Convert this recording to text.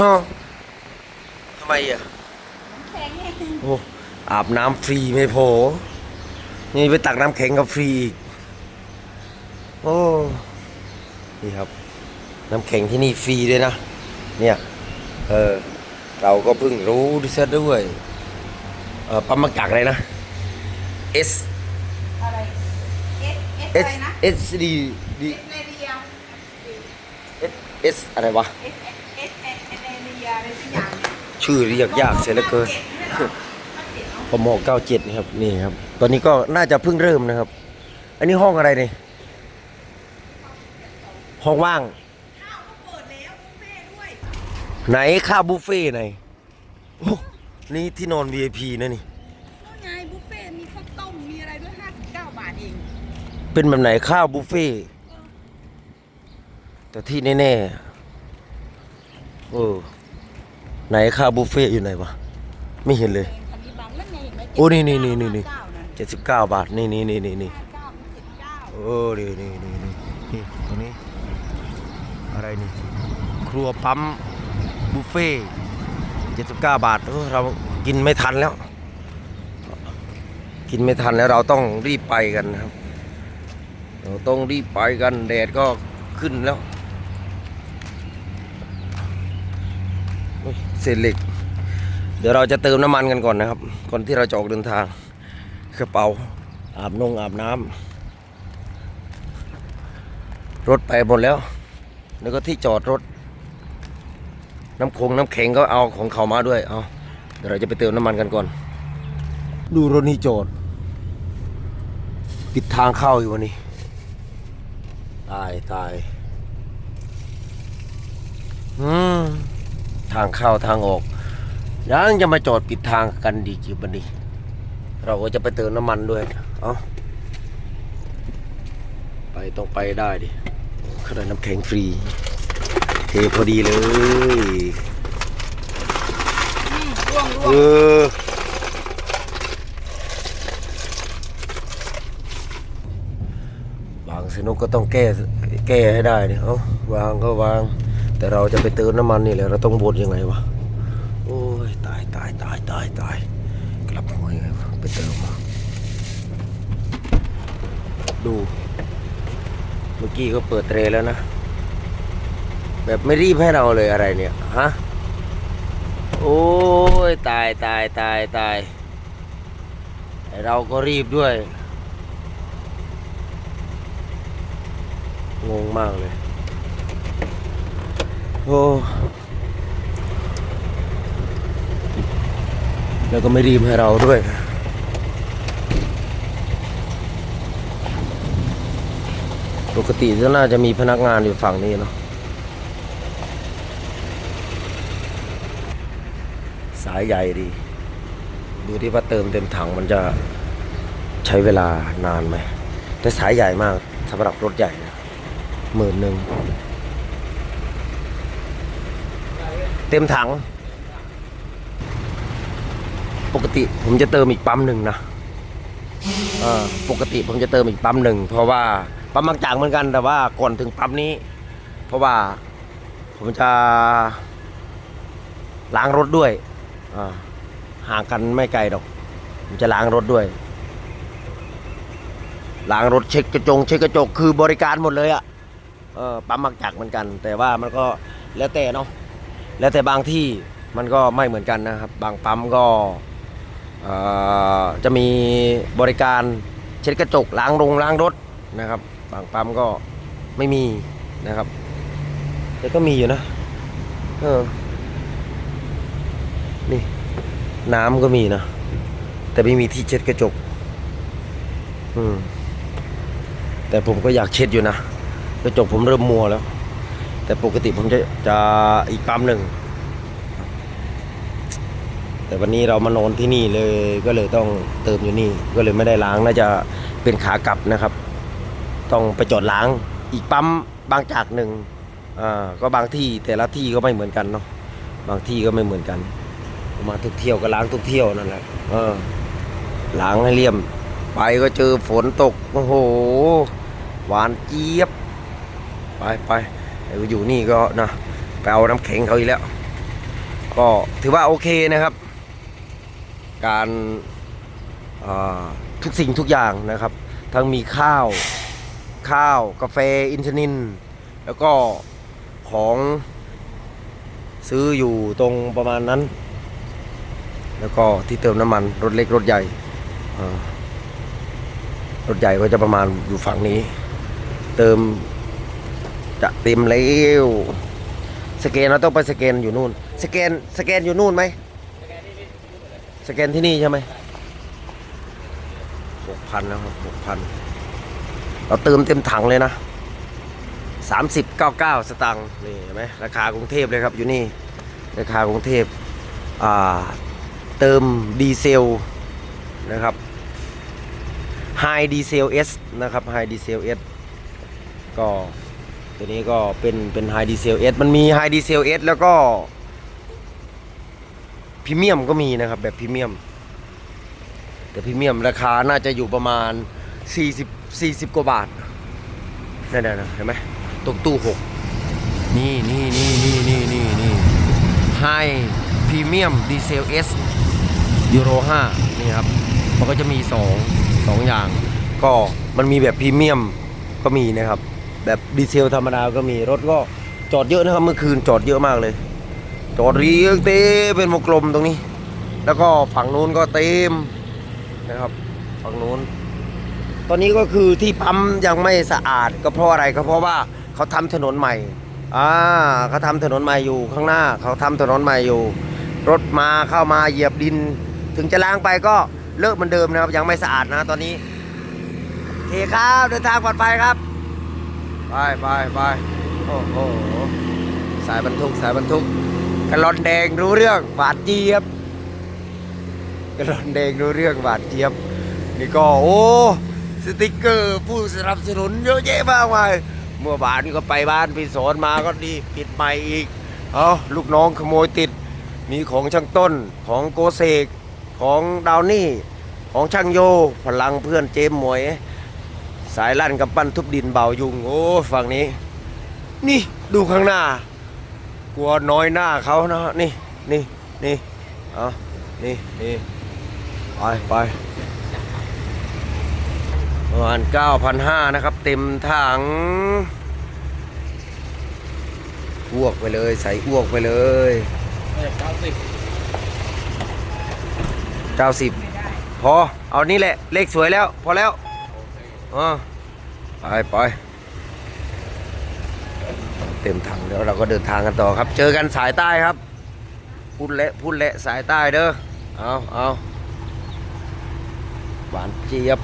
ฮะทำไมอะแข็งไงโอ้อาบน้ำฟรีไม่พอนี่ไปตักน้ำแข็งกับฟรีอีก โอ้นี่ครับ น้ำแข็งที่นี่ฟรีด้วยนะ เนี่ยเออเราก็เพิ่งรู้ดิซะด้วยเออปั๊มมะกากอะไรนะ S อะไรเอสเอส S อะไรนะ S D D เอสเนเดีย S S อะไรวะเชื่อเรียกยากเสียเหลือเกินปมเก้าเจ็ดนะครับนี่ครับ ตอนนี้ก็น่าจะเพิ่งเริ่มนะครับ อันนี้ห้องอะไรเนี่ยห้องว่างข้าวก็เปิดแล้วบุฟเฟ่ต์ด้วยไหนค่าบุฟเฟ่ต์ไหนโอ้นี่ที่นอน VIP นะนี่ก็ไงบุฟเฟ่ต์มีข้าวต้มมีอะไรด้วย59 บาทเอง เป็นแบบไหนข้าวบุฟเฟ่ต์แต่ที่แน่ๆเออ ไหนค่าบุฟเฟ่ต์อยู่ไหนวะไม่เห็นเลย คันนี้บังนั่นไงเห็นไหมโอ้นี่นี่นี่นี่นี่ เก้านั่นเจ็ดสิบเก้าบาท นี่นี่นี่นี่นี่ห้าเก้าเจ็ดเก้า โอ้นี่นี่นี่นี่นี่ตรงนี้ อะไรนี่ ครัวปั๊มบุฟเฟ่เจ็ดสิบเก้าบาทเออเรากินไม่ทันแล้ว กินไม่ทันแล้วเราต้องรีบไปกันนะครับ เราต้องรีบไปกันแดดก็ขึ้นแล้วโอ้ยเศษเหล็ก เดี๋ยวเราจะเติมน้ำมันกันก่อนนะครับ ก่อนที่เราจะออกเดินทางกระเป๋าอาบนงอาบน้ำรถไปหมดแล้ว แล้วก็ที่จอดรถ น้ำคงน้ำแข็งก็เอาของเขามาด้วยเอาเดี๋ยวเราจะไปเติมน้ำมันกันก่อน ดูรถนี่จอดปิดทางเข้าอยู่วันนี้ ตายตาย อืม ทางเข้าทางออก ยังจะมาจอดปิดทางกันดีจีบันนี้ เราก็จะไปเติมน้ำมันด้วย เอาไปต้องไปได้ดิขนาดน้ำแข็งฟรี เทพอดีเลยร่วงเอร่วงอบางสนุกก็ต้องแก้แก้ให้ได้เนี่ยเอาวางก็วาง แต่เราจะไปเติมน้ำมันนี่แหละเราต้องบดยังไงวะโอ้ยตายตายตายตายตายกลับหัวยังไงวะไปเติมมาดู เมื่อกี้ก็เปิดเตรแล้วนะ แบบไม่รีบให้เราเลยอะไรเนี่ยฮะโอ้ยตายตายตายตายเราก็รีบด้วย งงมากเลย โอ้แล้วก็ไม่รีบให้เราด้วยปกติจะน่าจะมีพนักงานอยู่ฝั่งนี้เนาะสายใหญ่ดี ดูที่ว่าเติมเต็มถังมันจะใช้เวลานานไหมแต่สายใหญ่มากสำหรับรถใหญ่นะหมื่นหนึ่ง เต็มถัง ปกติผมจะเติมอีกปั๊มหนึ่งนะเออปกติผมจะเติมอีกปั๊มหนึ่งเพราะว่าปั๊มบางจากเหมือนกันแต่ว่าก่อนถึงปั๊มนี้ เพราะว่าผมจะล้างรถด้วยห่างกันไม่ไกลดอก ผมจะล้างรถด้วยล้างรถเช็คกระจงเช็คกระจกคือบริการหมดเลยอะ่ะปั๊มมักจักเหมือนกัน แต่ว่ามันก็แล้วแต่เนาะ แล้วแต่บางที่มันก็ไม่เหมือนกันนะครับ บางปั๊มก็จะมีบริการเช็ดกระจกล้างรงล้างรถนะครับ บางปั๊มก็ไม่มีนะครับ แต่ก็มีอยู่นะเออนี่น้ำก็มีนะ แต่ไม่มีที่เช็ดกระจก อืมแต่ผมก็อยากเช็ดอยู่นะ กระจกผมเริ่มมัวแล้ว แต่ปกติผมจะจะอีกปั๊มหนึ่ง แต่วันนี้เรามานอนที่นี่เลยก็เลยต้องเติมอยู่นี่ ก็เลยไม่ได้ล้างน่าจะเป็นขากลับนะครับ ต้องไปจอดล้างอีกปั๊มบางจากหนึ่งอ่าก็บางที่แต่ละที่ก็ไม่เหมือนกันเนาะบางที่ก็ไม่เหมือนกัน มาทุกเที่ยวก็ล้างทุกเที่ยวนั่นแหละเออล้างให้เลี่ยม ไปก็เจอฝนตกโอ้โห หวานเจี๊ยบ ไปไป อ้อยู่นี่ก็นะไปเอาน้ำแข็งเขาอีกแล้ว ก็ถือว่าโอเคนะครับ การทุกสิ่งทุกอย่างนะครับ ทั้งมีข้าวข้าวกาแฟอินทนิน แล้วก็ของซื้ออยู่ตรงประมาณนั้น แล้วก็ที่เติมน้ำมันรถเล็กรถใหญ่รถใหญ่ก็จะประมาณอยู่ฝั่งนี้ เติม จะเต็มแล้วสแกนเราต้องไปสแกนอยู่นู่น สแกนสแกนอยู่นู่นไหมสแกนที่นี่ใช่ไหมหกพันนะครับหกพันเราเติมเต็มถังเลยนะสามสิบเก้าเก้าสตังค์นี่เห็นไหมราคากรุงเทพเลยครับอยู่นี่ราคากรุงเทพอ่าเติมดีเซลนะครับ High Diesel S นะครับ High Diesel S ก็ ตัวนี้ก็เป็นเป็น High Diesel S มันมี High Diesel S แล้วก็พรีเมียมก็มีนะครับแบบพรีเมียม แต่พรีเมียมราคาน่าจะอยู่ประมาณ 40 40 กว่าบาทนั่นๆนะเห็นไหมตรงตู้หกนี่นี่นี่นี่นี่นี่นี่ High Premium Diesel S ยูโร5นี่ครับมันก็จะมี 2 2 อย่าง ก็มันมีแบบพรีเมียมก็มีนะครับ แบบดีเซลธรรมดาก็มีรถก็จอดเยอะนะครับเมื่อคืนจอดเยอะมากเลย จอดเรียงเต็มเป็นวงกลมตรงนี้ แล้วก็ฝั่งนู้นก็เต็มนะครับฝั่งนู้น ตอนนี้ก็คือที่ปั๊มยังไม่สะอาดก็เพราะอะไรก็เพราะว่าเขาทำถนนใหม่อ่าเขาทำถนนใหม่อยู่ข้างหน้าเขาทำถนนใหม่อยู่ รถมาเข้ามาเหยียบดิน ถึงจะล้างไปก็เลอะเหมือนเดิมนะครับ ยังไม่สะอาดนะตอนนี้โอเคครับเดินทางปลอดภัยครับ ไปไปไปโอ้โห สายบรรทุกสายบรรทุกกระลอนแดงรู้เรื่องหวานเจี๊ยบกระลอนแดงรู้เรื่องหวานเจี๊ยบ นี่ก็โอ้สติกเกอร์ผู้สนับสนุนเยอะแยะมากมายเมื่อวานก็ไปบ้านพี่สอนมาก็ดีปิดใหม่อีกเอาลูกน้องขโมยติด มีของช่างต้นของโกเซกของดาวนี่ ของช่างโย พลังเพื่อนเจมหมวย สายลั่นกับปั้นทุบดินเบายุง โอ้ฝั่งนี้ นี่ดูข้างหน้า กลัวน้อยหน้าเขานะนี่นี่นี่เอานี่นี่ไปไปประมาณ9,500 นะครับ เต็มถังอ้วกไปเลย ใส่อ้วกไปเลยเก้าสิบเก้าสิบพอ เอานี่แหละ เลขสวยแล้ว พอแล้ว อ่าไปไปเต็มถังเดี๋ยวเราก็เดินทางกันต่อครับ เจอกันสายใต้ครับ พูดเละพูดเละสายใต้เด้อ เอาเอาหวานเจี๊ยบ